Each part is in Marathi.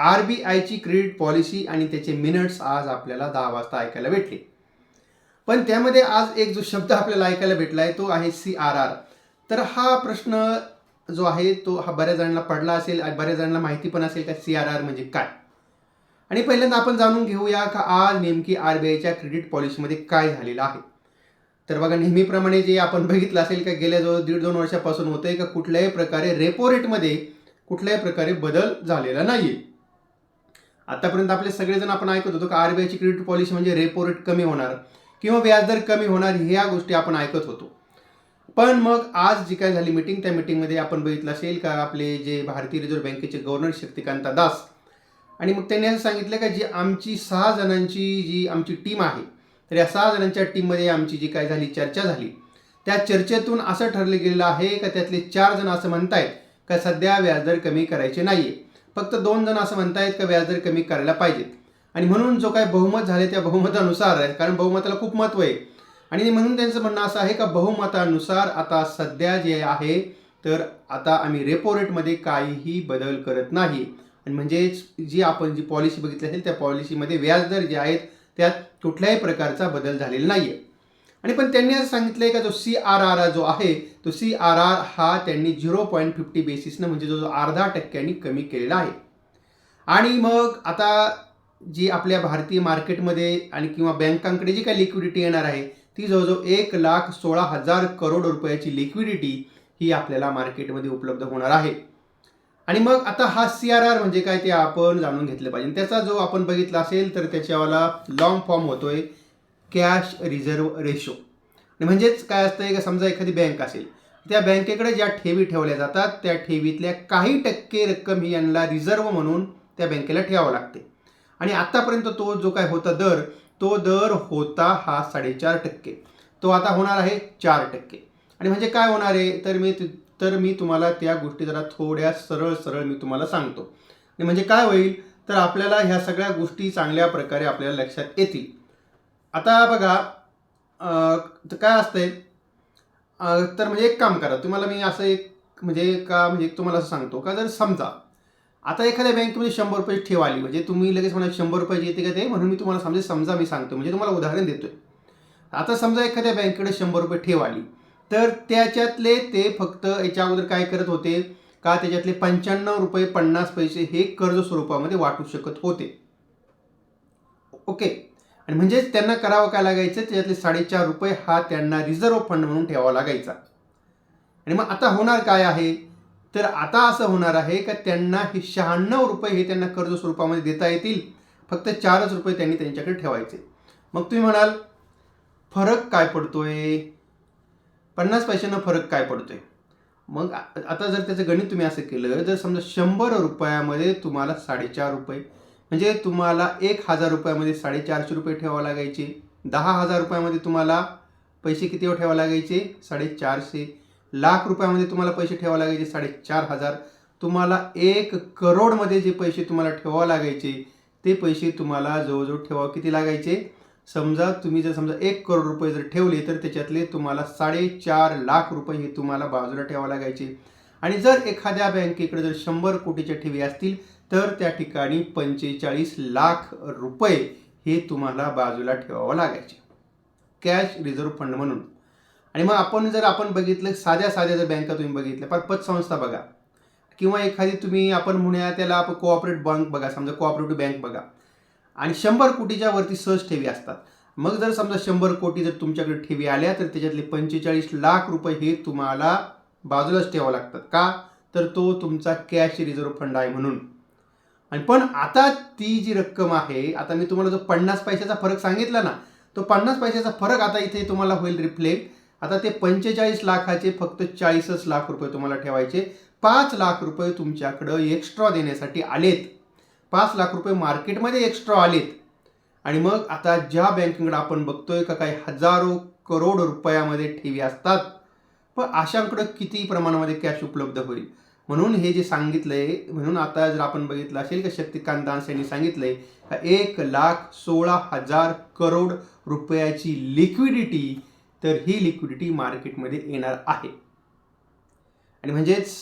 आर बी आयची क्रेडिट पॉलिसी आणि त्याचे मिनट्स आज आपल्याला दहा वाजता ऐकायला भेटले. पण त्यामध्ये आज एक जो शब्द आपल्याला ऐकायला भेटला आहे तो आहे सी आर आर. तर हा प्रश्न जो आहे तो हा बऱ्याच जणांना पडला असेल बऱ्याच जणांना माहिती पण असेल का सी आर आर म्हणजे काय? आणि पहिल्यांदा आपण जाणून घेऊया का आज नेमकी आर बी आयच्या क्रेडिट पॉलिसीमध्ये काय झालेलं आहे. तर बघा नेहमीप्रमाणे जे आपण बघितलं असेल का गेल्या जवळ दीड दोन वर्षापासून होतंय का कुठल्याही प्रकारे रेपो रेटमध्ये कुठल्याही प्रकारे बदल झालेला नाही आहे आतापर्यंत आपले सगळेजण आपण ऐकत होतो का आरबीआयची क्रेडिट पॉलिसी म्हणजे रेपो रेट कमी होणार किंवा व्याजदर कमी होणार ह्या गोष्टी आपण ऐकत होतो. पण मग आज जी काय झाली मिटिंग त्या मिटिंगमध्ये आपण बघितलं असेल का आपले जे भारतीय रिझर्व्ह बँकेचे गव्हर्नर शक्तिकांता दास आणि मग त्यांनी असं सांगितलं का जी आमची सहा जणांची जी आमची टीम आहे तर या सहा जणांच्या टीममध्ये आमची जी काय झाली चर्चा झाली. त्या चर्चेतून असं ठरलं गेलेलं आहे का त्यातले चार जण असं म्हणतायत का सध्या व्याजदर कमी करायचे नाही आहे फक्त दोन जण असं म्हणतायत का व्याजदर कमी करायला पाहिजेत. आणि म्हणून जो काय बहुमत झाले त्या बहुमतानुसार आहे कारण बहुमताला खूप महत्त्व आहे. आणि म्हणून त्यांचं म्हणणं असं आहे का बहुमतानुसार आता सध्या जे आहे तर आता आम्ही रेपो रेटमध्ये काहीही बदल करत नाही. आणि म्हणजेच जी आपण जी पॉलिसी बघितली असेल त्या पॉलिसीमध्ये व्याजदर जे आहेत त्यात कुठल्याही प्रकारचा बदल झालेला नाही आहे आणि पण त्यांनी असं सांगितलं आहे का जो सी आर आर जो आहे तो सी आर आर हा त्यांनी झिरो पॉईंट फिफ्टी बेसिसनं म्हणजे जो जो अर्धा टक्क्यांनी कमी केलेला आहे. आणि मग आता जी आपल्या भारतीय मार्केटमध्ये आणि किंवा बँकांकडे जी काही लिक्विडिटी येणार आहे ती जवळजवळ एक लाख सोळा हजार करोड रुपयाची लिक्विडिटी ही आपल्याला मार्केटमध्ये उपलब्ध होणार आहे. आणि मग आता हा सी आर आर म्हणजे काय ते आपण जाणून घेतलं पाहिजे. त्याचा जो आपण बघितला असेल तर त्याच्यावाला लॉंग फॉर्म होतोय. Cash reserve ratio. म्हणजेच काय असतं का समजा एखादी बँक असेल त्या बँकेकडे ज्या ठेवी ठेवल्या जातात त्या ठेवीतल्या काही टक्के रक्कम ही यांना रिझर्व्ह म्हणून त्या बँकेला ठेवावं लागते. आणि आत्तापर्यंत तो जो काय होता दर तो दर होता हा साडेचार टक्के. तो आता होणार आहे चार टक्के. आणि म्हणजे काय होणार आहे? तर मी तर मी तुम्हाला त्या गोष्टी जरा थोड्या सरळ सरळ मी तुम्हाला सांगतो. आणि म्हणजे काय होईल? तर आपल्याला ह्या सगळ्या गोष्टी चांगल्या प्रकारे आपल्याला लक्षात येतील. आता बघा तर काय असतंय? तर म्हणजे एक काम करा तुम्हाला मी असं एक म्हणजे का म्हणजे तुम्हाला असं सांगतो का? जर समजा आता एखाद्या बँकेमध्ये शंभर रुपये ठेव आली म्हणजे तुम्ही लगेच म्हणा शंभर रुपये येते का ते म्हणून मी तुम्हाला समजा समजा मी सांगतो म्हणजे तुम्हाला उदाहरण देतोय. आता समजा एखाद्या बँकेकडे शंभर रुपये ठेव आली तर त्याच्यातले ते फक्त याच्या अगोदर काय करत होते? का त्याच्यातले पंच्याण्णव रुपये पन्नास पैसे हे कर्ज स्वरूपामध्ये वाटू शकत होते? ओके. आणि म्हणजेच त्यांना करावं काय लागायचं? त्याच्यातले साडेचार रुपये हा त्यांना रिझर्व्ह फंड म्हणून ठेवावा लागायचा. आणि मग आता होणार काय आहे? तर आता असं होणार आहे का त्यांना हे शहाण्णव रुपये हे त्यांना कर्ज स्वरूपामध्ये देता येतील? फक्त चारच रुपये त्यांनी त्यांच्याकडे ठेवायचे. मग तुम्ही म्हणाल फरक काय पडतोय? पन्नास पैशांना फरक काय पडतोय? मग आता जर त्याचं गणित तुम्ही असं केलं जर समजा शंभर रुपयामध्ये तुम्हाला साडेचार रुपये म्हणजे तुम्हाला एक हजार रुपयामध्ये साडेचारशे रुपये ठेवावं लागायचे. दहा हजार रुपयामध्ये तुम्हाला पैसे किती ठेवावं लागायचे? साडेचारशे. लाख रुपयामध्ये तुम्हाला पैसे ठेवावं लागायचे साडेचार हजार. तुम्हाला एक करोडमध्ये जे पैसे तुम्हाला ठेवावं लागायचे ते पैसे तुम्हाला जवळजवळ ठेवावं किती लागायचे? समजा तुम्ही जर समजा एक करोड रुपये जर ठेवले तर त्याच्यातले तुम्हाला साडेचार लाख रुपये हे तुम्हाला बाजूला ठेवावं लागायचे. आणि जर एखाद्या बँकेकडे जर शंभर कोटीच्या ठेवी असतील तर त्या ठिकाणी पंचेचाळीस लाख रुपये हे तुम्हाला बाजूला ठेवावं लागायचे. कॅश रिझर्व्ह फंड म्हणून. आणि मग आपण जर आपण बघितलं साध्या साध्या जर बँका तुम्ही बघितल्या पण पतसंस्था बघा. किंवा एखादी तुम्ही आपण म्हणूया त्याला आपण कोऑपरेटिव्ह बँक बघा समजा कोऑपरेटिव्ह बँक बघा. आणि शंभर कोटीच्या वरती सहज ठेवी असतात. मग जर समजा शंभर कोटी जर तुमच्याकडे ठेवी आल्या तर त्याच्यातले पंचेचाळीस लाख रुपये हे तुम्हाला बाजूलाच ठेवावं लागतात. का? तर तो तुमचा कॅश रिझर्व्ह फंड आहे म्हणून. आणि पण आता ती जी रक्कम आहे आता मी तुम्हाला जो पन्नास पैशाचा फरक सांगितला ना तो पन्नास पैशाचा फरक आता इथे तुम्हाला होईल रिफ्लेक्ट आता ते पंचेचाळीस लाखाचे फक्त चाळीसच लाख रुपये तुम्हाला ठेवायचे. पाच लाख रुपये तुमच्याकडं एक्स्ट्रा देण्यासाठी आलेत. पाच लाख रुपये मार्केटमध्ये एक्स्ट्रा आलेत. आणि मग आता ज्या बँकेकडे आपण बघतोय का काही हजारो करोड रुपयामध्ये ठेवी असतात. पण अशांकडं किती प्रमाणामध्ये कॅश उपलब्ध होईल? म्हणून हे जे सांगितलंय म्हणून आता जर आपण बघितलं असेल का शक्तिकांत दास यांनी सांगितलंय का एक लाख सोळा हजार करोड रुपयाची लिक्विडिटी तर ही लिक्विडिटी मार्केटमध्ये येणार आहे. आणि म्हणजेच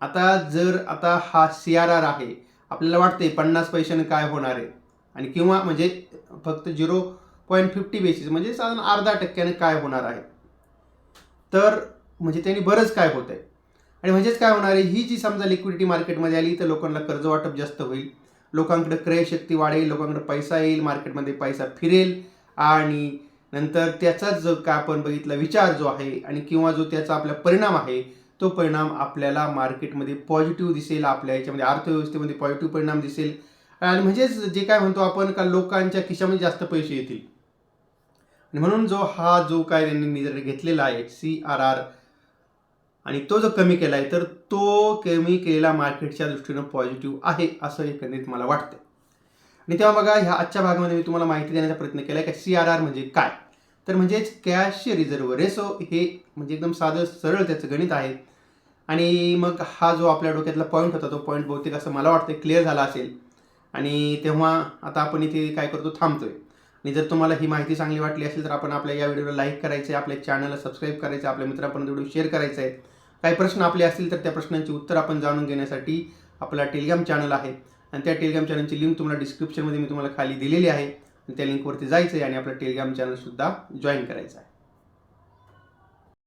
आता जर आता हा सी आर आर आहे आपल्याला वाटते पन्नास पैशाने काय होणार आहे? आणि किंवा म्हणजे फक्त झिरो पॉईंट फिफ्टी बेसिस म्हणजे साधारण अर्धा टक्क्याने काय होणार आहे? तर म्हणजे त्यांनी बरंच काय होत आहे आणि म्हणजेच काय होणार आहे? ही जी समजा लिक्विडिटी मार्केटमध्ये आली तर लोकांना कर्ज वाटप जास्त होईल. लोकांकडे क्रयशक्ती वाढेल लोकांकडे पैसा येईल मार्केटमध्ये पैसा फिरेल. आणि नंतर त्याचाच जो काय आपण बघितला विचार जो आहे आणि किंवा जो त्याचा आपला परिणाम आहे तो परिणाम आपल्याला मार्केटमध्ये पॉझिटिव्ह दिसेल आपल्या याच्यामध्ये अर्थव्यवस्थेमध्ये पॉझिटिव्ह परिणाम दिसेल. आणि म्हणजेच जे काय म्हणतो आपण का लोकांच्या खिशामध्ये जास्त पैसे येतील. आणि म्हणून जो हा जो काय त्यांनी निर्णय घेतलेला आहे सी आर आर आणि तो जर कमी केला आहे तर तो कमी केलेला मार्केटच्या दृष्टीनं पॉझिटिव्ह आहे असं एकंदरीत मला वाटतं आणि तेव्हा बघा ह्या आजच्या भागामध्ये मी तुम्हाला माहिती देण्याचा प्रयत्न केला आहे की? सी आर आर म्हणजे काय? तर म्हणजेच कॅश रिझर्व रेसो हे म्हणजे एकदम साधं सरळ त्याचं गणित आहे. आणि मग हा जो आपल्या डोक्यातला पॉईंट होता तो पॉईंट बहुतेक असं मला वाटतं क्लिअर झाला असेल. आणि तेव्हा आता आपण इथे काय करतो थांबतोय. आणि जर तुम्हाला ही माहिती चांगली वाटली असेल तर आपण आपल्या या व्हिडिओला लाईक करायचं आहे आपल्या चॅनलला सबस्क्राईब करायचं आहे आपल्या मित्रांपर्यंत व्हिडिओ शेअर करायचा आहे काही प्रश्न आपले असतील तर त्या प्रश्नांची उत्तर आपण जाणून घेण्यासाठी आपला टेलिग्राम चॅनल आहे. आणि त्या टेलिग्राम चॅनलची लिंक तुम्हाला डिस्क्रिप्शनमध्ये मी तुम्हाला खाली दिलेली आहे. आणि त्या लिंकवरती जायचं आहे आणि आपलं टेलिग्राम चॅनलसुद्धा जॉईन करायचं आहे.